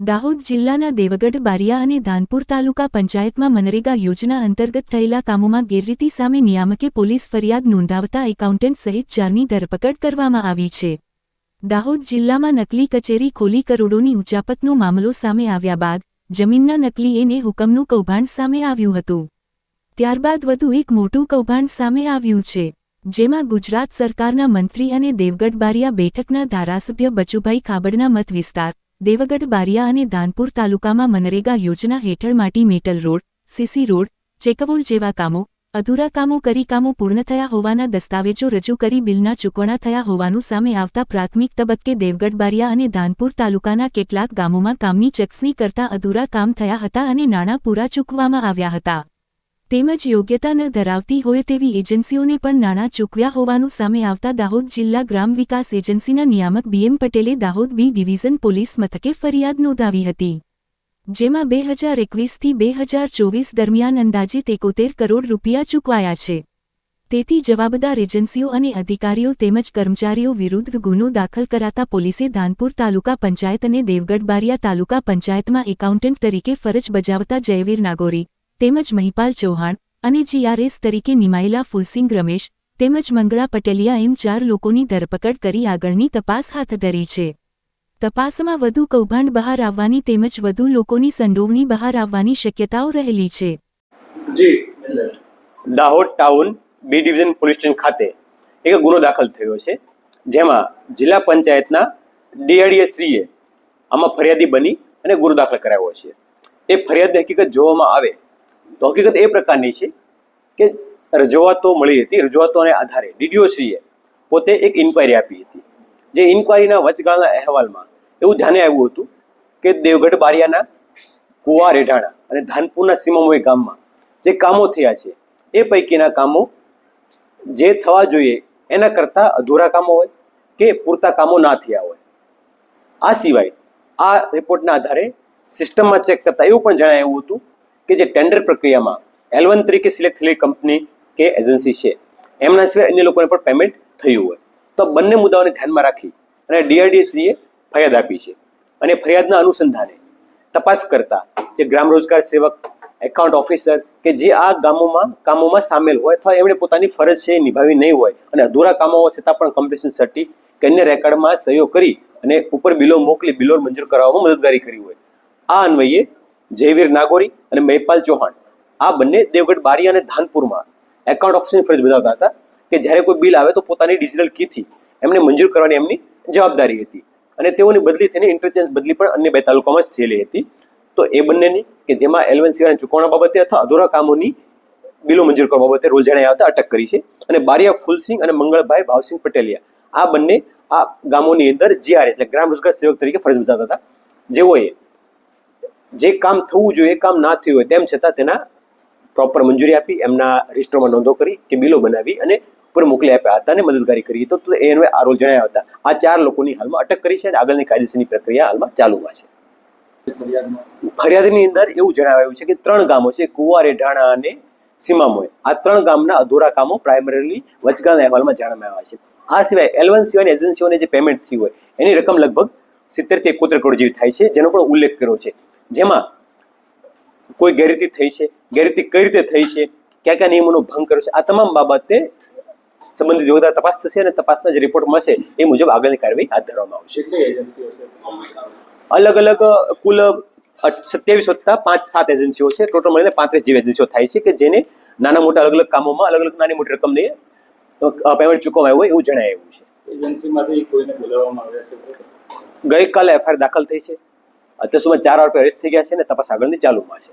દાહોદ જિલ્લાના દેવગઢ, બારિયા અને ધાનપુર તાલુકા પંચાયતમાં મનરેગા યોજના અંતર્ગત થયેલા કામોમાં ગેરરીતિ સામે નિયામકે પોલીસ ફરિયાદ નોંધાવતા એકાઉન્ટન્ટ સહિત ચારની ધરપકડ કરવામાં આવી છે. દાહોદ જિલ્લામાં નકલી કચેરી ખોલી કરોડોની ઉચાપતનો મામલો સામે આવ્યા બાદ, જમીનના નકલી એને હુકમનું કૌભાંડ સામે આવ્યું હતું. ત્યારબાદ વધુ એક મોટું કૌભાંડ સામે આવ્યું છે, જેમાં ગુજરાત સરકારના મંત્રી અને દેવગઢ, બારિયા બેઠકના ધારાસભ્ય બચુભાઈ ખાબડના મત વિસ્તાર દેવગઢ બારિયા અને ધાનપુર તાલુકામાં મનરેગા યોજના હેઠળ માટી metal road, CC road, check wall જેવા કામો, અધૂરા કામો કરી કામો પૂર્ણ થયા હોવાના દસ્તાવેજો રજૂ કરી બિલના ચૂકવણા થયા હોવાનું સામે આવતા પ્રાથમિક તબક્કે દેવગઢ બારિયા અને ધાનપુર તાલુકાના કેટલાક ગામોમાં કામની ચકસણી કરતા અધૂરા કામ થયા હતા અને નાણાં પૂરા ચૂકવવામાં આવ્યા હતા. તેમજ યોગ્યતા ન ધરાવતી હોય તેવી એજન્સીઓને પણ નાણાં ચૂકવ્યા હોવાનું સામે આવતા દાહોદ જિલ્લા ગ્રામ વિકાસ એજન્સીના નિયામક બીએમ પટેલે દાહોદ બી ડિવિઝન પોલીસ મથકે ફરિયાદ નોંધાવી હતી. જેમાં બે હજાર એકવીસથી બે હજાર ચોવીસ દરમિયાન અંદાજે એકોતેર કરોડ રૂપિયા ચૂકવાયા છે. તેથી જવાબદાર એજન્સીઓ અને અધિકારીઓ તેમજ કર્મચારીઓ વિરુદ્ધ ગુનો દાખલ કરાતા પોલીસે ધાનપુર તાલુકા પંચાયત અને દેવગઢ બારિયા તાલુકા પંચાયતમાં એકાઉન્ટન્ટ તરીકે ફરજ બજાવતા જયવીર નાગોરી તેમજ મહિપાલ ચૌહાણ અને જીઆરએસ તરીકે નિમાયેલા ફુલસિંગ રમેશ તેમજ મંગળા પટેલિયા એમ ચાર લોકોની ધરપકડ કરી આગળની તપાસ હાથ ધરી છે. તપાસમાં વધુ કૌભાંડ બહાર આવવાની તેમજ વધુ લોકોની સંડોવણી બહાર આવવાની શક્યતાઓ રહેલી છે. જી. Dahod town B division police station ખાતે એક ગુનો દાખલ થયો છે. જેમાં જિલ્લા પંચાયતના ડીઆરડીએસીએ આમાં ફરિયાદી બની અને ગુનો દાખલ કરાવ્યો છે. એ ફરિયાદની હકીકત જોવામાં આવે તો હકીકત એ પ્રકારની છે કે રજૂઆતો મળી હતી, રજૂઆતોને આધારે ડીડીઓ શ્રીએ પોતે એક ઇન્કવાયરી આપી હતી. જે ઇન્કવાયરીના વચગાળાના અહેવાલમાં એવું ધ્યાને આવ્યું હતું કે દેવગઢ બારિયાના કુવા રેઢાણા અને ધાનપુરના સીમામોય ગામમાં જે કામો થયા છે, એ પૈકીના કામો જે થવા જોઈએ એના કરતાં અધૂરા કામો હોય કે પૂરતા કામો ના થયા હોય. આ સિવાય આ રિપોર્ટના આધારે સિસ્ટમમાં ચેક કરતાં એવું પણ જણાવ્યું હતું કે જે ટેન્ડર પ્રક્રિયામાં એલવન તરીકે સિલેક્ટ થયેલી કંપની કે એજન્સી છે, એમના સિવાય અન્ય લોકોને પણ પેમેન્ટ થયું હોય. તો બંને મુદ્દાઓને ધ્યાનમાં રાખી અને ડીઆરડીએસીએ ફરિયાદ આપી છે. અને ફરિયાદના અનુસંધાને તપાસ કરતા જે ગ્રામ રોજગાર સેવક એકાઉન્ટ ઓફિસર કે જે આ ગામોમાં, કામોમાં સામેલ હોય અથવા એમણે પોતાની ફરજ છે નિભાવી નહીં હોય અને અધૂરા કામો હોવા છતાં પણ કમ્પ્લીશન સર્ટી કે અન્ય રેકર્ડમાં સહયોગ કરી અને ઉપર બિલો મોકલી બિલો મંજૂર કરવામાં મદદગારી કરી હોય. આ અન્વયે જયવીર નાગોરી અને મહિપાલ ચૌહાણ. આ બંને દેવગઢ બારી અને ધાનપુરમાં એકાઉન્ટ ઓફિસની ફરજ બજાવતા હતા કે જ્યારે કોઈ બિલ આવે તો પોતાની ડિજિટલ કીથી એમને મંજૂર કરવાની એમની જવાબદારી હતી. અને તેઓની બદલી થઈને ઇન્ટરચેન્જ બદલી પણ અન્ય બે તાલુકામાં જ થયેલી હતી. તો એ બંનેની કે જેમાં એલવન સિવાયના ચૂકવણા બાબતે અથવા અધૂરા કામોની બિલો મંજૂર કરવા બાબતે રોલ જણાવ્યા હતા અટક કરી છે. અને બારિયા ફૂલસિંહ અને મંગળભાઈ ભાવસિંહ પટેલિયા આ બંને આ ગામોની અંદર જીઆરએસ એટલે ગ્રામ રોજગાર સેવક તરીકે ફરજ બજાવતા હતા. જેઓએ જે કામ થવું જોઈએ, એ કામ ના થયું હોય તેમ છતાં તેના પ્રોપર મંજૂરી આપી, એમના રજિસ્ટરમાં નોંધો કરી કે બિલો બનાવી અને ઉપર મોકલી આપ્યા હતા અને મદદગારી કરી. તો એનો આ રોલ જણાવ્યા હતા. આ ચાર લોકોની હાલમાં અટક કરી છે અને આગળની કાયદેસરની પ્રક્રિયા હાલમાં ચાલુમાં છે. ફરિયાદની અંદર એવું જણાવાયું છે કે ત્રણ ગામો છે, કુવા, રેઢાણા અને સીમામોય આ ત્રણ ગામના અધૂરા કામો પ્રાઇમરીલી વચગાળના અહેવાલમાં જાણવામાં આવ્યા છે. આ સિવાય એલવન સિવાયની એજન્સીઓને જે પેમેન્ટ થયું હોય, એની રકમ લગભગ સિત્તેરથી એકોતેર કરોડ જેવી થાય છે જેનો પણ ઉલ્લેખ કર્યો છે. જેમાં કોઈ ગેરરીતિ થઈ છે ગેરરીતિ કઈ રીતે થઈ છે કયા કયા નિયમોનો ભંગ કર્યો છે આ તમામ બાબતે સંબંધિત વધારે તપાસ થશે અને તપાસના જે રિપોર્ટ મળશે એ મુજબ આગળની કાર્યવાહી હાથ ધરવામાં આવશે. અલગ અલગ કુલ સત્યાવીસ વત્તા પાંચ સાત એજન્સીઓ છે. ટોટલ મળીને પાંત્રીસ જેવી એજન્સીઓ થાય છે કે જેને નાના મોટા અલગ અલગ કામોમાં અલગ અલગ નાની મોટી રકમને પેમેન્ટ ચૂકવાયું હોય એવું જણાવ્યું છે. એજન્સીમાંથી કોઈને બોલાવવામાં આવ્યા છે? ગઈકાલે એફઆઈઆર દાખલ થઈ છે. અત્યાર સુધી ચાર આરોપી અરેસ્ટ થઈ ગયા છે અને તપાસ આગળની ચાલુમાં છે.